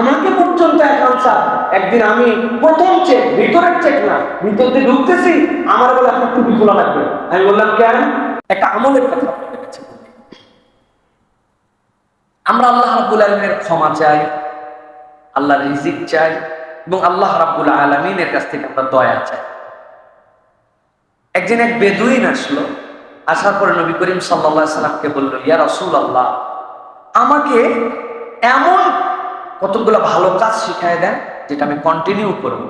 আমাকে পর্যন্ত account sir, একদিন আমি প্রথম চেক ভিতরের চেক না, ভিতর দিয়ে ঢুকতেছি, আমার বলে আপনার টুপি খোলা লাগবে আমি বললাম, কেন? একটা আমলের কথা আমরা আল্লাহ রাব্বুল আলমিনের ক্ষমা চাই আল্লাহ রিজিক চাই, এবং আল্লাহ রাব্বুল আলমিনের কাছ থেকে আমরা দয়া চাই। একদিন এক বেদুইন আসলো, আসার পরে নবী করিম সাল্লা সাল্লামকে বলল, ইয়া রসুল আল্লাহ আমাকে এমন কতগুলো ভালো কাজ শিখায় দেন, যেটা আমি কন্টিনিউ করব।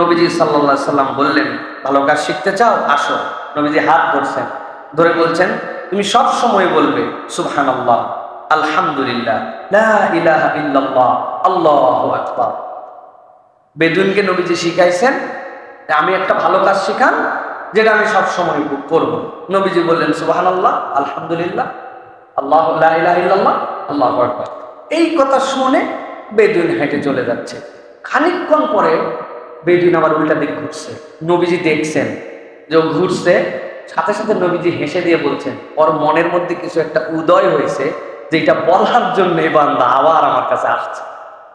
নবীজি সাল্লা সাল্লাম বললেন, ভালো কাজ শিখতে চাও? আসো। নবীজি হাত ধরছেন, ধরে বলছেন, তুমি সব সময় বলবে সুবহান আল্লাহ আলহামদুলিল্লাহ আল্লাহু বেদুইনকে নবীজি শিখাইছেন আমি একটা ভালো কাজ শিখান, যেটা আমি সব সময় করব। নবীজি বললেন সুবাহান আল্লাহ আলহামদুলিল্লাহ আল্লাহ ইল্লাল্লাহ, আল্লাহু এই কথা শুনে বেদুইন হেঁটে চলে যাচ্ছে। খানিকক্ষণ পরে বেদুইন আবার উল্টা দিক ঘুরছে। নবীজি দেখছেন যে ঘুরছে, সাথে সাথে নবীজি হেসে দিয়ে বলছেন, ওর মনের মধ্যে কিছু একটা উদয় হয়েছে, যেটা বলার জন্য বান্দা আবার আমার কাছে আসছে।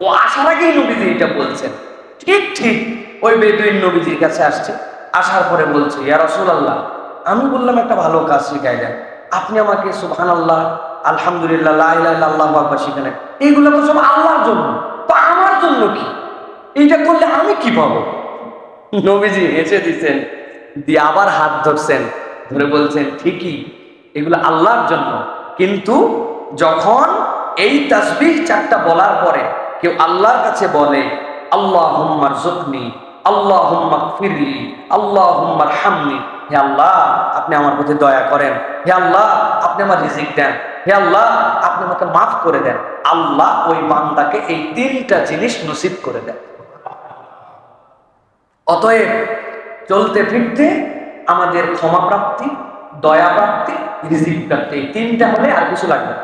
ও আসার আগেই নবীজি এটা বলছেন। ঠিক ঠিক ওই বেদুইন নবীজির কাছে আসছে। আসার পরে বলছে, ইয়া রসুল আল্লাহ আমি বললাম একটা ভালো কাজ শিখাই দেন। আপনি আমাকে সুবহান আল্লাহ আলহামদুলিল্লাহ, লা ইলাহা ইল্লাল্লাহ এইগুলো তো সব আল্লাহর জন্য। তো আমার জন্য কি? এইটা করলে আমি কি পাবো? নবীজি হেসে দিচ্ছেন, দিয়ে আবার হাত ধরছেন, ধরে বলছেন, ঠিকই, এগুলো আল্লাহর জন্য। কিন্তু যখন এই তাসবিহ চারটা বলার পরে কেউ আল্লাহর কাছে বলে আল্লাহ হুম্মার জখনি আল্লাহ হুম্মাক ফিরলি আল্লাহ হুম্মার হামনি হে আল্লাহ, আপনি আমার প্রতি দয়া করেন। হে আল্লাহ, আপনি আমার রিজিক দেন। হে আল্লাহ, আপনি আমাকে মাফ করে দেন। আল্লাহ ওই বান্দাকে এই তিনটা জিনিস নসিব করে দেন। অতএব চলতে ফিরতে আমাদের ক্ষমা প্রাপ্তি, দয়া প্রাপ্তি, রিজিক প্রাপ্তি, এই তিনটা হলে আর কিছু লাগবে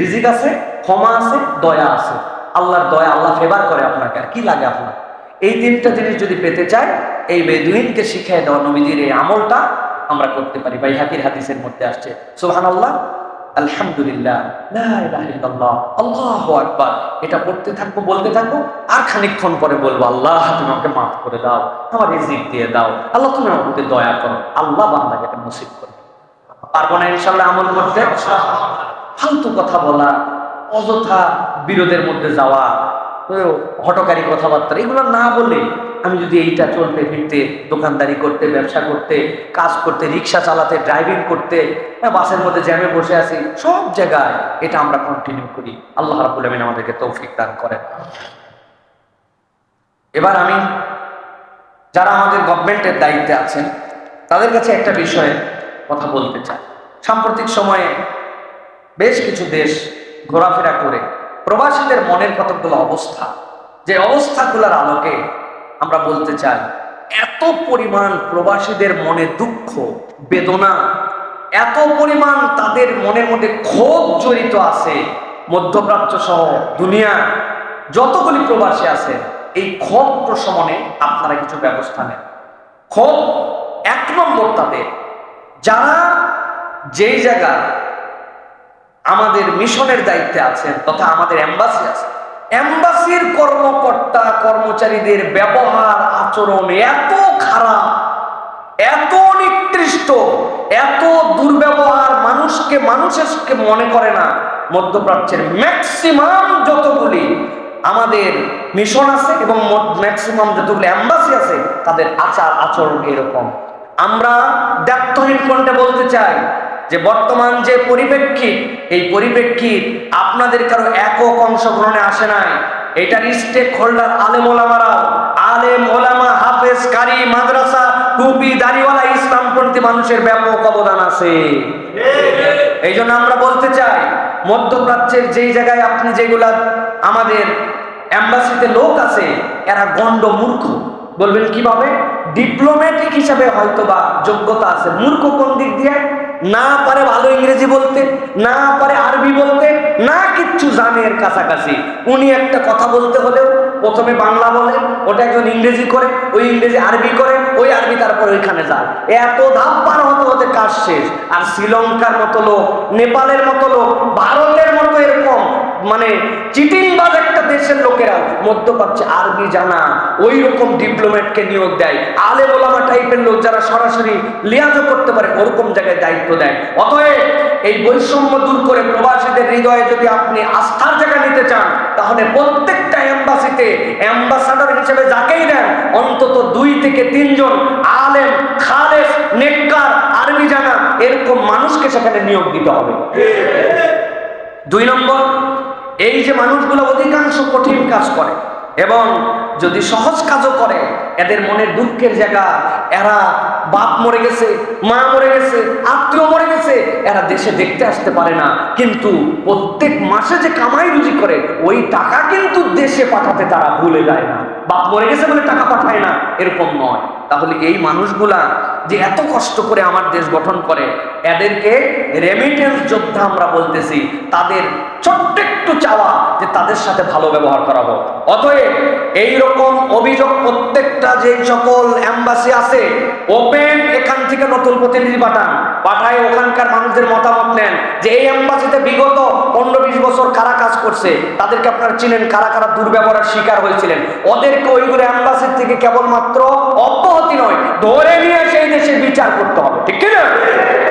রিজিক আছে, ক্ষমা আছে, দয়া আছে। আল্লাহর দয়া আল্লাহ ফেভার করে আপনাকে, আর কি লাগে আপনার? এই তিনটা জিনিস যদি পেতে চাই, এই বেদুইনকে শিখিয়ে দেওয়া নবীজির এই আমলটা আমরা করতে পারি। ভাই হাতির হাদিসের মধ্যে আসছে সোহান আল্লাহ আলহামদুলিল্লাহ ইল্লাল্লাহ, আল্লাহু আকবার। এটা পড়তে থাকব বলতে থাকব আর খানিকক্ষণ পরে বলব আল্লাহ তুমি আমাকে মাফ করে দাও আমার রিজিক দিয়ে দাও। আল্লাহ তুমি আমার প্রতি দয়া করো। আল্লাহ বান্দাকে এটা নসিব করো। পারব না ইনশাল্লাহ আমল করতে? ফালতু কথা বলা অযথা বিরোধের মধ্যে যাওয়া হটকারী কথাবার্তা এগুলো না বলে আমি যদি এইটা চলতে ফিরতে দোকানদারি করতে ব্যবসা করতে কাজ করতে রিক্সা চালাতে ড্রাইভিং করতে হ্যাঁ, বাসের মধ্যে জ্যামে বসে আছি সব জায়গায় এটা আমরা কন্টিনিউ করি। আল্লাহ রাবুল আমিন আমাদেরকে তৌফিক দান করেন। এবার আমি যারা আমাদের গভর্নমেন্টের দায়িত্বে আছেন তাদের কাছে একটা বিষয়ে কথা বলতে চাই। সাম্প্রতিক সময়ে বেশ কিছু দেশ ঘোরাফেরা করে প্রবাসীদের মনের কতগুলো অবস্থা যে অবস্থাগুলোর আলোকে আমরা বলতে চাই, এত পরিমাণ প্রবাসীদের মনে দুঃখ, বেদনা, এত পরিমাণ তাদের মনের মধ্যে ক্ষোভ জড়িত আছে, মধ্যপ্রাচ্য সহ দুনিয়া যতগুলি প্রবাসী আছে, এই ক্ষোভ প্রশমনে আপনারা কিছু ব্যবস্থা নেন। ক্ষোভ এক নম্বর তাদের। যারা যেই জায়গায় আমাদের মিশনের দায়িত্বে আছেন তথা আমাদের এম্বাসি আছে এম্বাসির কর্মকর্তা, কর্মচারীদের ব্যবহার, আচরণ এত খারাপ, এত নিকৃষ্ট, এত দুর্ব্যবহার মানুষকে মানুষকে মনে করে না। মধ্যপ্রাচ্যের ম্যাক্সিমাম যতগুলি আমাদের মিশন আছে এবং ম্যাক্সিমাম যতগুলি এম্বাসি আছে, তাদের আচার আচরণ এরকম। আমরা দায়িত্বহীন কণ্ঠে বলতে চাই যে বর্তমান যে পরিপ্রেক্ষিত, এই পরিপ্রেক্ষিত আপনাদের কারও একক অংশগ্রহণে আসে নাই। এটার স্টেক হোল্ডার আলেম ওলামারা আলেম ওলামা হাফেজ কারি মাদ্রাসা, টুপি দাড়িওয়ালা ইসলামপন্থী মানুষের ব্যাপক অবদান আছে। এই জন্য আমরা বলতে চাই, মধ্যপ্রাচ্যের যেই জায়গায় আপনি যেগুলা আমাদের এম্বাসিতে লোক আছে, এরা গণ্ড মূর্খ। বলবেন কীভাবে? ডিপ্লোম্যাটিক হিসাবে হয়তো বা যোগ্যতা আছে। মূর্খ কোন দিক দিয়ে? না পারে ভালো ইংরেজি বলতে, না পারে আরবি বলতে, না কিচ্ছু জানে এর কাছাকাছি। উনি একটা কথা বলতে হলেও প্রথমে বাংলা বলে, ওটা একজন ইংরেজি করে, ওই ইংরেজি আরবি করে, ওই আরবি তারপর ওইখানে যায়। এত ধাপ পার হতে হতে কাজ শেষ। আর শ্রীলঙ্কার মতো লোক, নেপালের মতো লোক, ভারতের মতো এরকম মানে চিটিংবাজ একটা দেশের লোকেরা মধ্যপ্রাচ্যে আরবি জানা ওই রকম ডিপ্লোমেটকে নিয়োগ দেয় আলে ওলামা টাইপের লোক যারা সরাসরি লিয়াজও করতে পারে ওরকম জায়গায় দায়িত্ব দেয়। অতএব এই বৈষম্য দূর করে প্রবাসীদের হৃদয়ে যদি আপনি আস্থার জায়গা নিতে চান তাহলে প্রত্যেকটা এম্বাসিতে অ্যাম্বাসাডর হিসেবে যাকেই দেন অন্তত দুই থেকে তিনজন আলেম খালেস নেককার আরবি জানা এরকম মানুষকে সেখানে নিয়োগ দিতে হবে। দুই নম্বর এই যে মানুষগুলো অধিকাংশ কঠিন কাজ করে এবং যদি সহজ কাজও করে, এদের মনে দুঃখের জায়গা, এরা বাপ মরে গেছে, মা মরে গেছে, আত্মীয় মরে গেছে, এরা দেশে দেখতে আসতে পারে না। কিন্তু প্রত্যেক মাসে যে কামাই রুজি করে, ওই টাকা কিন্তু দেশে পাঠাতে তারা ভুলে যায় না। বাপ মরে গেছে বলে টাকা পাঠায় না, এরকম নয়। তাহলে এই মানুষগুলা যে এত কষ্ট করে আমার দেশ গঠন করে, এদেরকে রেমিটেন্স যোদ্ধা আমরা বলতেছি, তাদের ছোট্ট একটু চাওয়া যে তাদের সাথে ভালো ব্যবহার করা হোক। অতএব এই রকম অভিযোগ প্রত্যেকটা যে সকল এম্বাসি আছে ওপেন এখান থেকে নতুন প্রতিনিধি পাঠান পাঠায় ওখানকার মানুষদের মতামত নেন যে এই এম্বাসিতে বিগত পনেরো বিশ বছর কারা কাজ করছে, তাদেরকে আপনারা চিনেন কারা কারা দুর্ব্যবহারের শিকার হয়েছিলেন। ওদেরকে ওইগুলো অ্যাম্বাসির থেকে কেবলমাত্র অব্যাহতি নয়, ধরে নিয়ে সেই দেশে বিচার করতে হবে। ঠিক কি না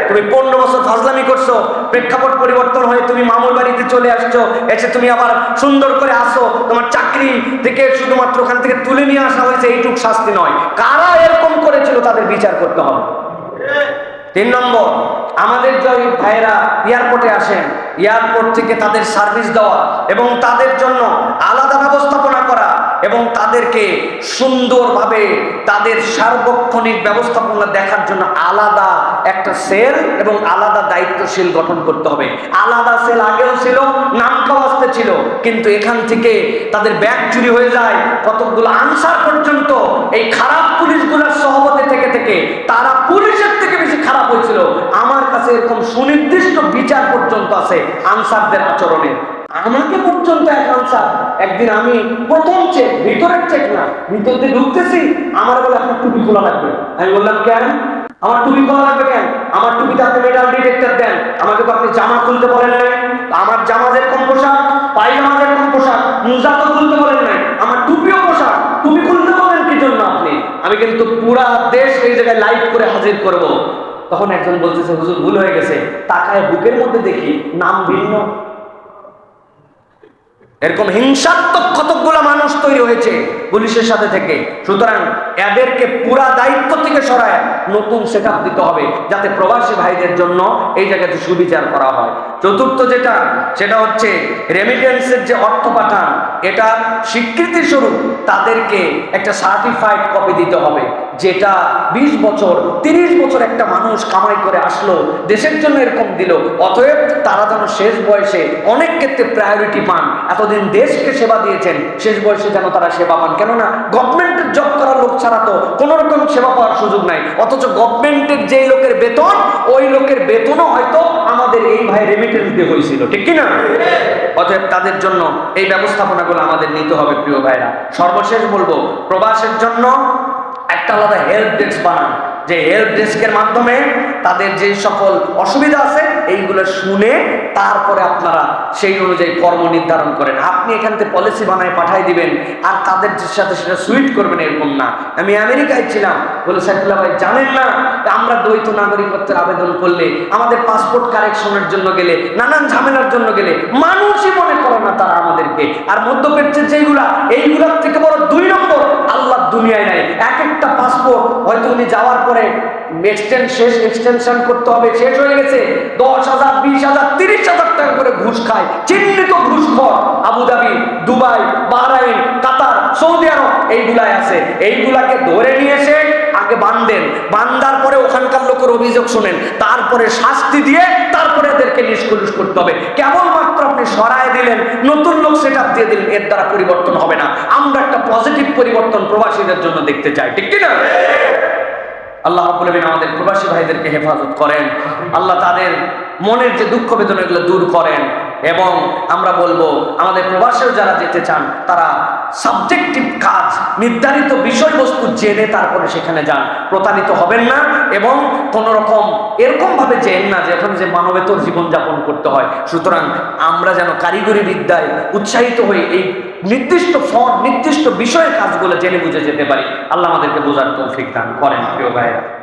তুমি পনেরো বছর ফাজলামি করছ, প্রেক্ষাপট পরিবর্তন হয়ে তুমি মামুর বাড়িতে চলে আসছো, এসে তুমি আবার সুন্দর করে আসো, তোমার চাকরি থেকে শুধুমাত্র ওখান থেকে তুলে নিয়ে আসা হয়েছে, এইটুক শাস্তি নয়। কারা এরকম করেছিল তাদের বিচার করতে হবে? তিন নম্বর, আমাদের যে ভাইয়েরা এয়ারপোর্টে আসেন। এয়ারপোর্ট থেকে তাদের সার্ভিস দেওয়া এবং তাদের জন্য আলাদা ব্যবস্থাপনা করা। এবং তাদেরকে সুন্দরভাবে তাদের সার্বক্ষণিক ব্যবস্থাপনা দেখার জন্য আলাদা একটা সেল এবং আলাদা দায়িত্বশীল গঠন করতে হবে। আলাদা সেল আগেও ছিল নাম খাওয়াস্তে ছিল, কিন্তু এখান থেকে তাদের ব্যাগ চুরি হয়ে যায়। কতগুলো আনসার পর্যন্ত এই খারাপ পুলিশগুলোর সহমতে থেকে থেকে তারা পুলিশের থেকে বেশি খারাপ হয়েছিল। আমার কাছে এরকম সুনির্দিষ্ট বিচার পর্যন্ত আছে আনসারদের আচরণে আমাকে পর্যন্ত একদিন আমি প্রথম চেক ভিতরের চেক না, ভিতর দিয়ে ঢুকতেছি, আমার বলে আপনার টুপি খোলা লাগবে। আমি বললাম, কেন? আমার টুপি খোলা লাগবে কেন? আমার টুপিতে আপনি মেটাল ডিটেক্টর দেন। আমাকে তো আপনি জামা খুলতে বলেন নাই। আমার জামা যেরকম পোশাক পায়জামা যেরকম পোশাক, মুজা তো খুলতে বলেন নাই। আমার টুপিও পোশাক, টুপি খুলতে বলেন কি জন্য আপনি? আমি কিন্তু পুরা দেশ এই জায়গায় লাইভ করে হাজির করব। তখন একজন বলতেছে, হুজুর, ভুল হয়ে গেছে। তাকায় বুকের মধ্যে দেখি, নাম ভিন্ন। এরকম হিংসাত্মক কতকগুলো মানুষ তৈরি হয়েছে পুলিশের সাথে থেকে। সুতরাং এদেরকে পুরা দায়িত্ব থেকে সরায় নতুন সেট দিতে হবে যাতে প্রবাসী ভাইদের জন্য এই জায়গাতে সুবিচার করা হয়। চতুর্থ যেটা, সেটা হচ্ছে রেমিটেন্সের যে অর্থ পাঠান, এটা স্বীকৃতি স্বরূপ তাদেরকে একটা সার্টিফাইড কপি দিতে হবে, যেটা ২০ বছর ৩০ বছর একটা মানুষ কামাই করে আসলো, দেশের জন্য এরকম দিল, অতএব তারা যেন শেষ বয়সে অনেক ক্ষেত্রে প্রায়োরিটি পান। এতদিন দেশকে সেবা দিয়েছেন, শেষ বয়সে যেন তারা সেবা পান। কেননা গভর্নমেন্টের জব করা লোক ছাড়া তো কোনো রকম সেবা পাওয়ার সুযোগ নাই, অথচ গভর্নমেন্টের যেই লোকের বেতন, ওই লোকের বেতনও হয়তো আমাদের এই ভাই রেমিটেন্স দিয়ে হয়েছিল ঠিক কিনা? অতএব তাদের জন্য এই ব্যবস্থাপনাগুলো আমাদের নিতে হবে, প্রিয় ভাইরা। সর্বশেষ বলব, প্রবাসের জন্য একটা আলাদা হেল্প ডেস্ক বানান। যে হেল্প ডেস্কের মাধ্যমে তাদের যে সকল অসুবিধা আছে, এইগুলো শুনে তারপরে আপনারা সেই অনুযায়ী কর্ম নির্ধারণ করেন। আপনি এখান থেকে পলিসি বানায় পাঠাই দিবেন, আর তাদের সাথে সেটা সুইট করবেন এরকম না। আমি আমেরিকায় ছিলাম, বলে সাইফুল্লাহ ভাই, জানেন না, আমরা দ্বৈত নাগরিকত্বের আবেদন করলে, আমাদের পাসপোর্ট কারেকশনের জন্য গেলে, নানান ঝামেলার জন্য গেলে, মানুষই মনে করে না তারা আমাদেরকে। আর মধ্যপ্রাচ্যের যেগুলা এইগুলার থেকে বড় দুই নম্বর আল্লাহ দুনিয়ায় নাই। এক একটা পাসপোর্ট হয়তো উনি যাওয়ার পরে এক্সটেন্ড শেষ এক্সটেনশন করতে হবে। শেষ হয়ে গেছে। দশ হাজার, বিশ হাজার, তিরিশ হাজার টাকা করে ঘুষ খায়। চিহ্নিত ঘুষখোর Abu Dhabi, Dubai, Bahrain, Qatar, Saudi আরব, এইগুলাই আছে। এইগুলাকে ধরে নিয়ে এসে আগে বান্ধেন বান্ধার পরে ওখানকার লোকের অভিযোগ শোনেন। তারপরে শাস্তি দিয়ে তারপরে এদেরকে নিষ্কুলুষ করতে হবে। কেবলমাত্র আপনি সরায় দিলেন, নতুন লোক সেট দিয়ে দিলেন, এর দ্বারা পরিবর্তন হবে না। আমরা একটা পজিটিভ পরিবর্তন প্রবাসীদের জন্য দেখতে চাই। ঠিক কিনা? আল্লাহ বলবেন আমাদের প্রবাসী ভাইদেরকে হেফাজত করেন। আল্লাহ তাদের মনের যে দুঃখ বেদনা এগুলো দূর করেন এবং আমরা বলব, আমাদের প্রবাসেও যারা যেতে চান, তারা সাবজেক্টিভ কাজ, নির্ধারিত বিষয়বস্তু জেনে তারপরে সেখানে যান। প্রতারিত হবেন না এবং কোন রকম এরকম ভাবে জেন না যে এখন যে মানবেতর জীবনযাপন করতে হয়। সুতরাং আমরা যেন কারিগরি বিদ্যায় উৎসাহিত হই এই নির্দিষ্ট ফর নির্দিষ্ট বিষয়ের কাজগুলো জেনে বুঝে যেতে পারি। আল্লাহ আমাদেরকে বোঝার তৌফিক দান করেন, প্রিয় ভাইরা